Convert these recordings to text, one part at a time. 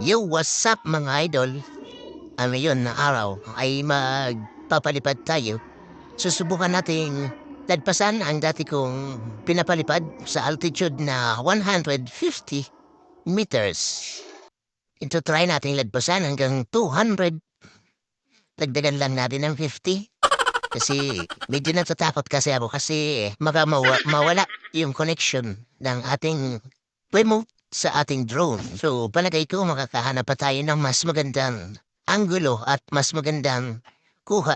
Yo, what's up mga idol? Ano yun na araw ay magpapalipad tayo. Susubukan nating lagpasan ang dati kong pinapalipad sa altitude na 150 meters. Ito try nating lagpasan hanggang 200. Dagdagan lang natin ng 50. Kasi medyo natatakot kasi ako kasi mawa- mawala yung connection ng ating remote sa ating drone. So, palagay ko makakahanap pa tayo ng mas magandang anggulo at mas magandang kuha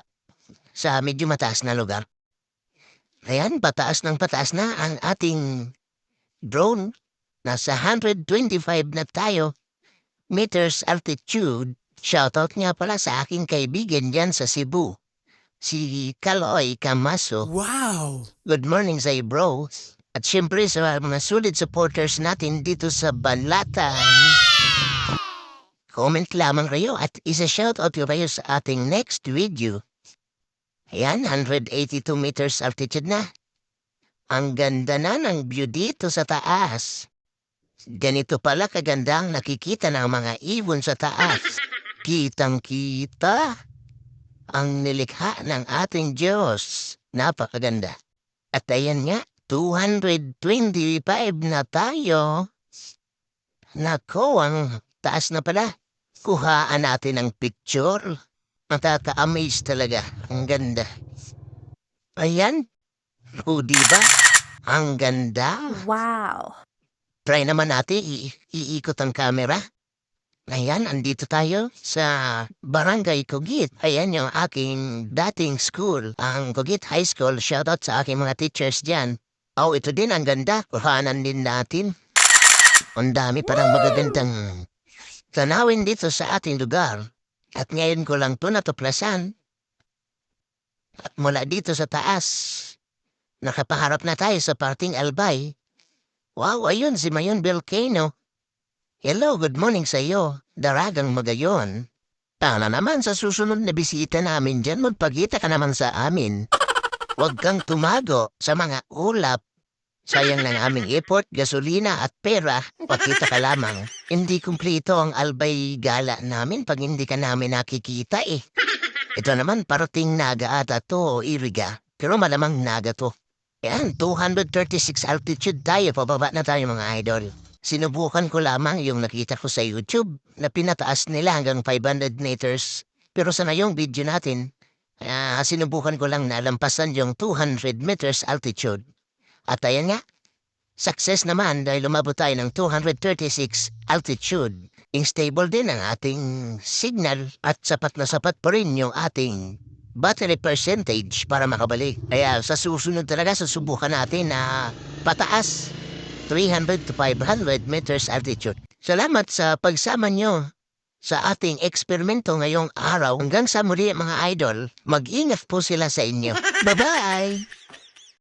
sa medyo mataas na lugar. Ayan, pataas ng pataas na ang ating drone. Nasa 125 na tayo meters altitude. Shoutout nga pala sa aking kaibigan dyan sa Cebu. Si Kaloy Camaso. Wow! Good morning sa'yo, bro. At syempre sa mga solid supporters natin dito sa Balatan. Comment lamang kayo at isa-shoutout ko kayo sa ating next video. Ayan, 182 meters altitude na. Ang ganda na ng view dito sa taas. Ganito pala kaganda ang nakikita ng mga ibon sa taas. Kitang-kita ang nilikha ng ating Diyos. Napakaganda. At ayan nga, 225 na tayo. Nako, ang taas na pala. Kuhaan natin ang picture. Nakaka-amaze talaga. Ang ganda. Ayan. O, diba? Ang ganda. Wow. Try naman natin i- iikot ang camera. Ayan, andito tayo sa Barangay Kugit. Ayan yung aking dating school, ang Kugit High School. Shoutout sa aking mga teachers dyan. Oh, ito din ang ganda. Kuhanan din natin. Ang dami parang magagandang tanawin dito sa ating lugar. At ngayon ko lang to natuklasan. At mula dito sa taas, nakapaharap na tayo sa parting Albay. Wow, ayun si Mayon Volcano. Hello, good morning sa iyo. Daragang magayon. Tala naman sa susunod na bisita namin dyan, magpagita ka naman sa amin. Huwag kang tumago sa mga ulap. Sayang ng aming effort, gasolina at pera, pakita ka lamang. Hindi kumplito ang albay gala namin pag hindi ka namin nakikita eh. Ito naman parating naga ata to o iriga, pero malamang naga to. Yan, 236 altitude tayo, pababa na tayo mga idol. Sinubukan ko lamang yung nakita ko sa YouTube na pinataas nila hanggang 500 meters. Pero sa ngayong video natin, ah, sinubukan ko lang na lampasan yung 200 meters altitude. At ayan nga, success naman dahil lumabot tayo ng 236 altitude. Instable din ang ating signal at sapat na sapat pa rin yung ating battery percentage para makabalik. Kaya sa susunod talaga susubukan natin na pataas 300 to 500 meters altitude. Salamat sa pagsama nyo sa ating eksperimento ngayong araw. Hanggang sa muli mga idol, mag-ingat po sila sa inyo. Bye-bye!